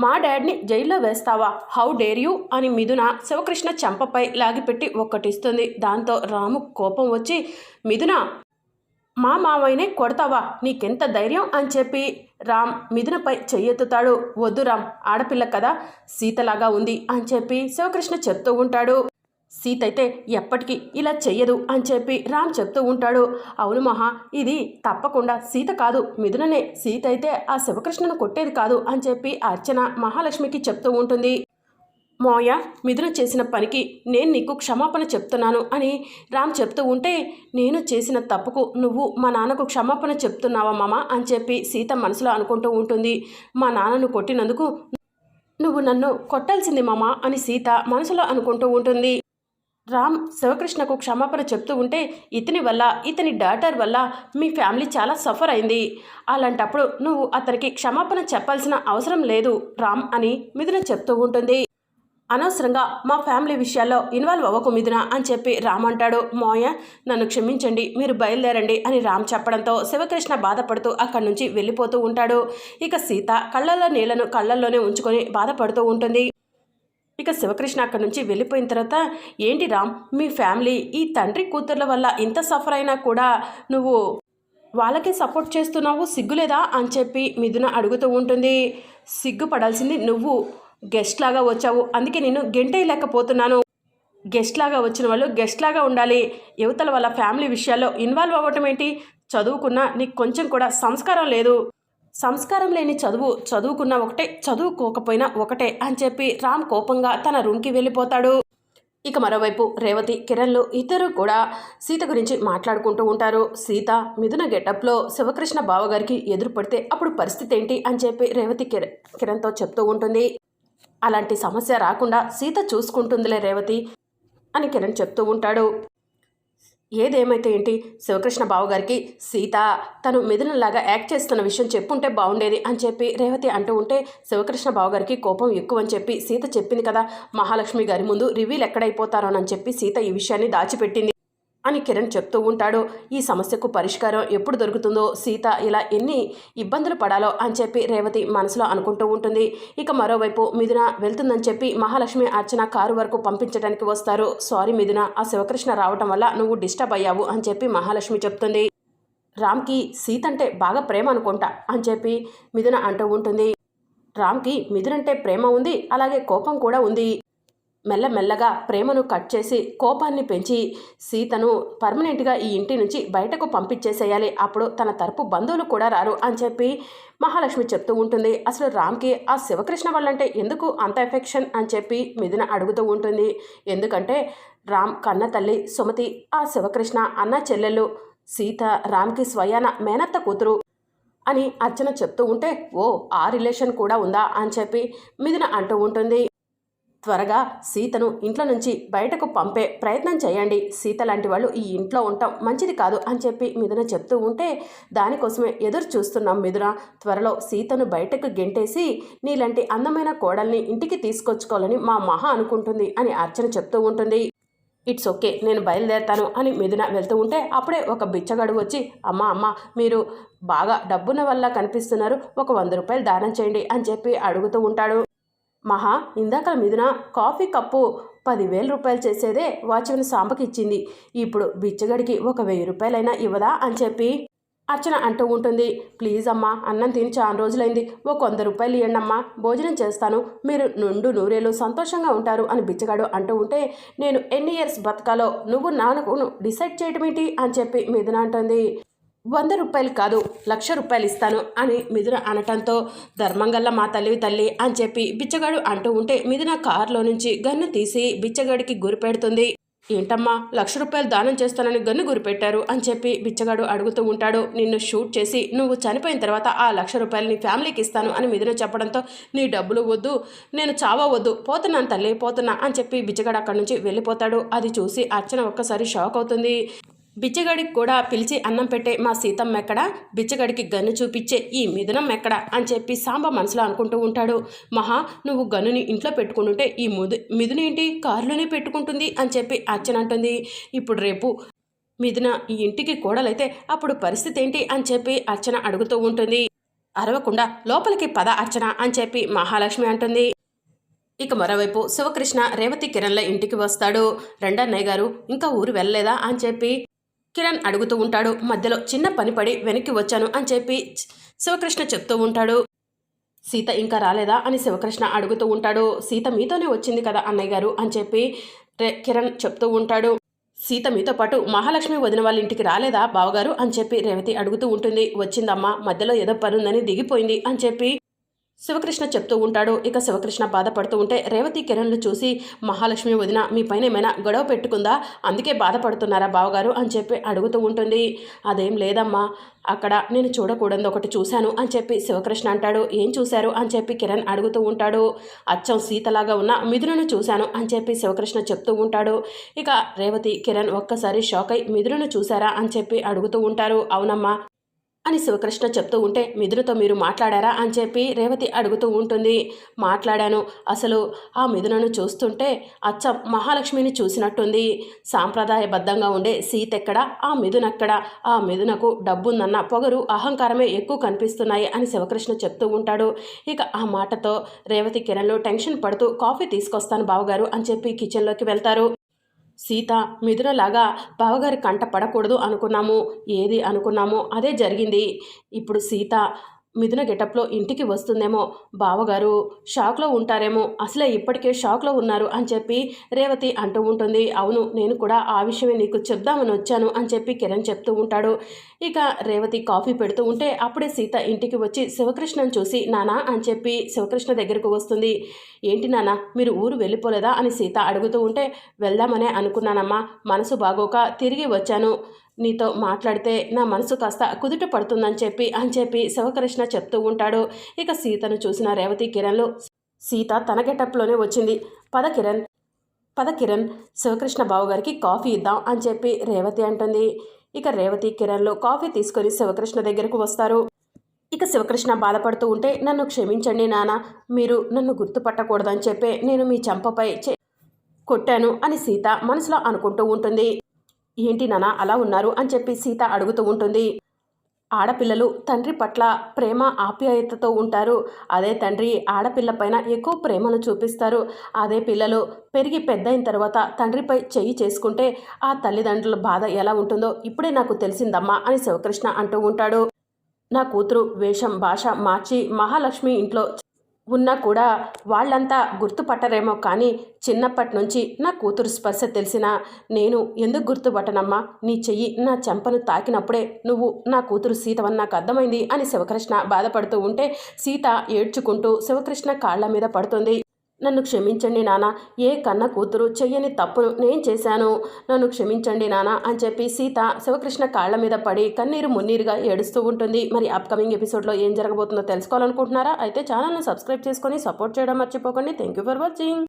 మా డాడ్ని జైల్లో వేస్తావా? How dare you? అని మిథున శివకృష్ణ చెంపపై లాగిపెట్టి ఒక్కటిస్తుంది. దాంతో రాము కోపం వచ్చి మిథున మా మావయ్యనే కొడతావా? నీకెంత ధైర్యం? అని చెప్పి రామ్ మిథునపై చెయ్యెత్తుతాడు. వద్దు రామ్ ఆడపిల్ల కదా సీతలాగా ఉంది అని చెప్పి శివకృష్ణ చెప్తూ ఉంటాడు. సీత అయితే ఎప్పటికీ ఇలా చెయ్యదు అని చెప్పి రామ్ చెప్తూ ఉంటాడు. అవును మహా ఇది తప్పకుండా సీత కాదు. మిథుననే సీత అయితే ఆ శివకృష్ణను కొట్టేది కాదు అని చెప్పి అర్చన మహాలక్ష్మికి చెప్తూ ఉంటుంది. మోయ మిథున చేసిన పనికి నేను నీకు క్షమాపణ చెప్తున్నాను అని రామ్ చెప్తూ ఉంటే నేను చేసిన తప్పుకు నువ్వు మా నాన్నకు క్షమాపణ చెప్తున్నావా మామ అని చెప్పి సీత మనసులో అనుకుంటూ ఉంటుంది. మా నాన్నను కొట్టినందుకు నువ్వు నన్ను కొట్టాల్సింది మామ అని సీత మనసులో అనుకుంటూ ఉంటుంది. రామ్ శివకృష్ణకు క్షమాపణ చెప్తూ ఉంటే ఇతని వల్ల ఇతని డాటర్ వల్ల మీ ఫ్యామిలీ చాలా సఫర్ అయింది. అలాంటప్పుడు నువ్వు అతనికి క్షమాపణ చెప్పాల్సిన అవసరం లేదు రామ్ అని మిథున చెప్తూ ఉంటుంది. అనవసరంగా మా ఫ్యామిలీ విషయాల్లో ఇన్వాల్వ్ అవ్వకు మిథున అని చెప్పి రామ్ అంటాడు. మోయ నన్ను క్షమించండి మీరు బయలుదేరండి అని రామ్ చెప్పడంతో శివకృష్ణ బాధపడుతూ అక్కడి నుంచి వెళ్ళిపోతూ ఉంటాడు. ఇక సీత కళ్ళల్లో నీళ్ళను కళ్ళల్లోనే ఉంచుకొని బాధపడుతూ ఉంటుంది. ఇక శివకృష్ణ అక్కడి నుంచి వెళ్ళిపోయిన తర్వాత ఏంటి రామ్ మీ ఫ్యామిలీ ఈ తండ్రి కూతుర్ల వల్ల ఇంత సఫర్ అయినా కూడా నువ్వు వాళ్ళకే సపోర్ట్ చేస్తున్నావు సిగ్గులేదా? అని చెప్పి మిథున అడుగుతూ ఉంటుంది. సిగ్గుపడాల్సింది నువ్వు గెస్ట్ లాగా వచ్చావు అందుకే నేను గెంటేయలేకపోతున్నాను. గెస్ట్ లాగా వచ్చిన వాళ్ళు గెస్ట్ లాగా ఉండాలి. యువతల వాళ్ళ ఫ్యామిలీ విషయాల్లో ఇన్వాల్వ్ అవ్వటం ఏంటి? చదువుకున్నా నీకు కొంచెం కూడా సంస్కారం లేదు. సంస్కారం లేని చదువు చదువుకున్న ఒకటే చదువుకోకపోయినా ఒకటే అని చెప్పి రామ్ కోపంగా తన రూమ్కి వెళ్ళిపోతాడు. ఇక మరోవైపు రేవతి కిరణ్లు ఇద్దరు కూడా సీత గురించి మాట్లాడుకుంటూ ఉంటారు. సీత మిథున గెటప్లో శివకృష్ణ బావగారికి ఎదురు పడితే అప్పుడు పరిస్థితి ఏంటి అని చెప్పి రేవతి కిరణ్ కిరణ్తో చెప్తూ ఉంటుంది. అలాంటి సమస్య రాకుండా సీత చూసుకుంటుందిలే రేవతి అని కిరణ్ చెప్తూ ఉంటాడు. ఏదేమైతే ఏంటి? శివకృష్ణ బావగారికి సీత తను మిథునంలాగా యాక్ట్ చేస్తున్న విషయం చెప్పుంటే బాగుండేది అని చెప్పి రేవతి అంటూ ఉంటే శివకృష్ణ బావగారికి కోపం ఎక్కువ అని చెప్పి సీత చెప్పింది కదా మహాలక్ష్మి గారి ముందు రివీల్ ఎక్కడైపోతారోనని చెప్పి సీత ఈ విషయాన్ని దాచిపెట్టింది. అని కిరణ్ చెప్తూ ఉంటాడు. ఈ సమస్యకు పరిష్కారం ఎప్పుడు దొరుకుతుందో సీత ఇలా ఎన్ని ఇబ్బందులు పడాలో అని చెప్పి రేవతి మనసులో అనుకుంటూ ఉంటుంది. ఇక మరోవైపు మిథున వెళ్తుందని చెప్పి మహాలక్ష్మి అర్చన కారు వరకు పంపించడానికి వస్తారు. సారీ మిథున ఆ శివకృష్ణ రావటం వల్ల నువ్వు డిస్టర్బ్ అయ్యావు అని చెప్పి మహాలక్ష్మి చెప్తుంది. రామ్కి సీత అంటే బాగా ప్రేమ అనుకుంటా అని చెప్పి మిథున అంటూ ఉంటుంది. రామ్కి మిథునంటే ప్రేమ ఉంది అలాగే కోపం కూడా ఉంది. మెల్లమెల్లగా ప్రేమను కట్ చేసి కోపాన్ని పెంచి సీతను పర్మనెంట్గా ఈ ఇంటి నుంచి బయటకు పంపించేసేయాలి. అప్పుడు తన తరపు బంధువులు కూడా రారు అని చెప్పి మహాలక్ష్మి చెప్తూ ఉంటుంది. అసలు రామ్కి ఆ శివకృష్ణ వాళ్ళంటే ఎందుకు అంత ఎఫెక్షన్ అని చెప్పి మిథున అడుగుతూ ఉంటుంది. ఎందుకంటే రామ్ కన్న తల్లి సుమతి ఆ శివకృష్ణ అన్న చెల్లెలు సీత రామ్కి స్వయాన మేనత్త కూతురు అని అర్చన చెప్తూ ఉంటే ఓ ఆ రిలేషన్ కూడా ఉందా అని చెప్పి మిథున అంటూ ఉంటుంది. త్వరగా సీతను ఇంట్లో నుంచి బయటకు పంపే ప్రయత్నం చేయండి. సీత లాంటి వాళ్ళు ఈ ఇంట్లో ఉండటం మంచిది కాదు అని చెప్పి మిథున చెప్తూ ఉంటే దానికోసమే ఎదురు చూస్తున్నాం మిథున. త్వరలో సీతను బయటకు గెంటేసి నీలాంటి అందమైన కోడల్ని ఇంటికి తీసుకొచ్చుకోవాలని మా మహా అనుకుంటుంది అని అర్చన చెప్తూ ఉంటుంది. ఇట్స్ ఓకే నేను బయలుదేరతాను అని మిథున వెళ్తూ ఉంటే అప్పుడే ఒక బిచ్చగాడు వచ్చి అమ్మ అమ్మ మీరు బాగా డబ్బున వల్ల కనిపిస్తున్నారు ఒక వంద రూపాయలు దానం చేయండి అని చెప్పి అడుగుతూ ఉంటాడు. మహా ఇందాక మిథున కాఫీ కప్పు పదివేల రూపాయలు చేసేదే వాచ్మెన్ సాంబకి ఇచ్చింది. ఇప్పుడు బిచ్చగడికి ఒక వెయ్యి రూపాయలైనా ఇవ్వదా అని చెప్పి అర్చన అంటూ ఉంటుంది. ప్లీజ్ అమ్మా అన్నం తిని చాలా రోజులైంది. ఒక వంద రూపాయలు ఇవ్వండి అమ్మా భోజనం చేస్తాను. మీరు నుండు నూరేళ్ళు సంతోషంగా ఉంటారు అని బిచ్చగాడు అంటూ ఉంటే నేను ఎన్ని ఇయర్స్ బతకాలో నువ్వు నాన్నకు డిసైడ్ చేయటమేంటి అని చెప్పి మిథున అంటుంది. వంద రూపాయలు కాదు లక్ష రూపాయలు ఇస్తాను అని మిథున అనటంతో ధర్మంగల్ల మా తల్లివి తల్లి అని చెప్పి బిచ్చగాడు అంటూ ఉంటే మిథున కారులో నుంచి గన్ను తీసి బిచ్చగాడికి గురిపెడుతుంది ఏంటమ్మా లక్ష రూపాయలు దానం చేస్తానని గన్ను గురిపెట్టారు అని చెప్పి బిచ్చగాడు అడుగుతూ ఉంటాడు. నిన్ను షూట్ చేసి నువ్వు చనిపోయిన తర్వాత ఆ లక్ష రూపాయలు నీ ఫ్యామిలీకి ఇస్తాను అని మిథున చెప్పడంతో నీ డబ్బులు వద్దు నేను చావా వద్దు పోతున్నాను తల్లి పోతున్నా అని చెప్పి బిచ్చగాడు అక్కడి నుంచి వెళ్ళిపోతాడు. అది చూసి అర్చన ఒక్కసారి షాక్ అవుతుంది. బిచ్చగాడికి కూడా పిలిచి అన్నం పెట్టే మా సీతమ్మ ఎక్కడ? బిచ్చగాడికి గన్ను చూపించే ఈ మిథునం ఎక్కడ? అని చెప్పి సాంబ మనసులో అనుకుంటూ ఉంటాడు. మహా నువ్వు గన్నుని ఇంట్లో పెట్టుకుంటుంటే ఈ ముదు మిథునేంటి కారులోనే పెట్టుకుంటుంది? అని చెప్పి అర్చన అంటుంది. ఇప్పుడు రేపు మిథున ఈ ఇంటికి కోడలైతే అప్పుడు పరిస్థితి ఏంటి? అని చెప్పి అర్చన అడుగుతూ ఉంటుంది. అరవకుండా లోపలికి పద అర్చన అని చెప్పి మహాలక్ష్మి అంటుంది. ఇక మరోవైపు శివకృష్ణ రేవతి కిరణ్ల ఇంటికి వస్తాడు. రెండన్నయ్య గారు ఇంకా ఊరు వెళ్ళలేదా? అని చెప్పి కిరణ్ అడుగుతూ ఉంటాడు మధ్యలో చిన్న పని పడి వెనక్కి వచ్చాను అని చెప్పి శివకృష్ణ చెప్తూ ఉంటాడు. సీత ఇంకా రాలేదా? అని శివకృష్ణ అడుగుతూ ఉంటాడు. సీత మీతోనే వచ్చింది కదా అన్నయ్య గారు అని చెప్పి రే కిరణ్ చెప్తూ ఉంటాడు. సీత మీతో పాటు మహాలక్ష్మి వదిన వాళ్ళ ఇంటికి రాలేదా బావగారు? అని చెప్పి రేవతి అడుగుతూ ఉంటుంది. వచ్చిందమ్మా మధ్యలో ఏదో పనుందని దిగిపోయింది అని చెప్పి శివకృష్ణ చెప్తూ ఉంటాడు. ఇక శివకృష్ణ బాధపడుతూ ఉంటే రేవతి కిరణ్లు చూసి మహాలక్ష్మి వదిన మీ పైన ఏమైనా గొడవ పెట్టుకుందా? అందుకే బాధపడుతున్నారా బావగారు? అని చెప్పి అడుగుతూ ఉంటుంది. అదేం లేదమ్మా అక్కడ నేను చూడకూడదు ఒకటి చూశాను అని చెప్పి శివకృష్ణ అంటాడు. ఏం చూశారు? అని చెప్పి కిరణ్ అడుగుతూ ఉంటాడు. అచ్చం సీతలాగా ఉన్న మిథునను చూశాను అని చెప్పి శివకృష్ణ చెప్తూ ఉంటాడు. ఇక రేవతి కిరణ్ ఒక్కసారి షాక్ అయి మిథునను చూశారా? అని చెప్పి అడుగుతూ ఉంటారు. అవునమ్మా అని శివకృష్ణ చెప్తూ ఉంటే మిథునతో మీరు మాట్లాడారా? అని చెప్పి రేవతి అడుగుతూ ఉంటుంది. మాట్లాడాను. అసలు ఆ మిథునను చూస్తుంటే అచ్చం మహాలక్ష్మిని చూసినట్టుంది. సాంప్రదాయబద్ధంగా ఉండే సీత ఎక్కడ ఆ మిథునక్కడ? ఆ మిథునకు డబ్బుందన్న పొగరు అహంకారమే ఎక్కువ కనిపిస్తున్నాయి అని శివకృష్ణ చెప్తూ ఉంటాడు. ఇక ఆ మాటతో రేవతి కిరణ్లు టెన్షన్ పడుతూ కాఫీ తీసుకొస్తాను బావగారు అని చెప్పి కిచెన్లోకి వెళ్తారు. సీత మిథునలాగా బావగారి కంట పడకూడదు అనుకున్నాము. ఏది అనుకున్నామో అదే జరిగింది. ఇప్పుడు సీత మిథున గెటప్లో ఇంటికి వస్తుందేమో. బావగారు షాక్లో ఉంటారేమో. అసలే ఇప్పటికే షాక్లో ఉన్నారు అని చెప్పి రేవతి అంటూ ఉంటుంది. అవును నేను కూడా ఆ విషయమే నీకు చెప్దామని వచ్చాను అని చెప్పి కిరణ్ చెప్తూ ఉంటాడు. ఇక రేవతి కాఫీ పెడుతూ ఉంటే అప్పుడే సీత ఇంటికి వచ్చి శివకృష్ణను చూసి నానా అని చెప్పి శివకృష్ణ దగ్గరకు వస్తుంది. ఏంటి నాన్న మీరు ఊరు వెళ్ళిపోలేదా? అని సీత అడుగుతూ ఉంటే వెళ్దామనే అనుకున్నానమ్మా. మనసు బాగోక తిరిగి వచ్చాను. నీతో మాట్లాడితే నా మనసు కాస్త కుదుట పడుతుందని చెప్పి అని చెప్పి శివకృష్ణ చెప్తూ ఉంటాడు. ఇక సీతను చూసిన రేవతి కిరణ్లు సీత తన గెటప్లోనే వచ్చింది. పద కిరణ్ పద కిరణ్ శివకృష్ణ బావు గారికి కాఫీ ఇద్దాం అని చెప్పి రేవతి అంటుంది. ఇక రేవతి కిరణ్లు కాఫీ తీసుకొని శివకృష్ణ దగ్గరకు వస్తారు. ఇక శివకృష్ణ బాధపడుతూ ఉంటే నన్ను క్షమించండి నాన్న మీరు నన్ను గుర్తుపట్టకూడదని చెప్పే నేను మీ చంపపై కొట్టాను అని సీత మనసులో అనుకుంటూ ఉంటుంది. ఏంటి నానా అలా ఉన్నారు అని చెప్పి సీత అడుగుతూ ఉంటుంది. ఆడపిల్లలు తండ్రి పట్ల ప్రేమ ఆప్యాయతతో ఉంటారు. అదే తండ్రి ఆడపిల్ల పైన ఎక్కువ ప్రేమను చూపిస్తారు. అదే పిల్లలు పెరిగి పెద్దయిన తర్వాత తండ్రిపై చెయ్యి చేసుకుంటే ఆ తల్లిదండ్రుల బాధ ఎలా ఉంటుందో ఇప్పుడే నాకు తెలిసిందమ్మా అని శివకృష్ణ అంటూ ఉంటాడు. నా కూతురు వేషం భాష మార్చి మహాలక్ష్మి ఇంట్లో ఉన్నా కూడా వాళ్ళంతా గుర్తుపట్టరేమో కానీ చిన్నప్పటి నుంచి నా కూతురు స్పర్శ తెలిసినా నేను ఎందుకు గుర్తుపట్టనమ్మా? నీ చెయ్యి నా చెంపను తాకినప్పుడే నువ్వు నా కూతురు సీతవని నాకు అర్థమైంది అని శివకృష్ణ బాధపడుతూ ఉంటే సీత ఏడ్చుకుంటూ శివకృష్ణ కాళ్ళ మీద పడుతుంది. నన్ను క్షమించండి నాన్న ఏ కన్న కూతురు చెయ్యని తప్పును నేను చేశాను. నన్ను క్షమించండి నాన్న అని చెప్పి సీత శివకృష్ణ కాళ్ళ మీద పడి కన్నీరు మున్నీరుగా ఏడుస్తూ ఉంటుంది. మరి అప్కమింగ్ ఎపిసోడ్లో ఏం జరగబోతుందో తెలుసుకోవాలనుకుంటున్నారా? అయితే ఛానల్ను సబ్స్క్రైబ్ చేసుకొని సపోర్ట్ చేయడం మర్చిపోకండి. Thank you for watching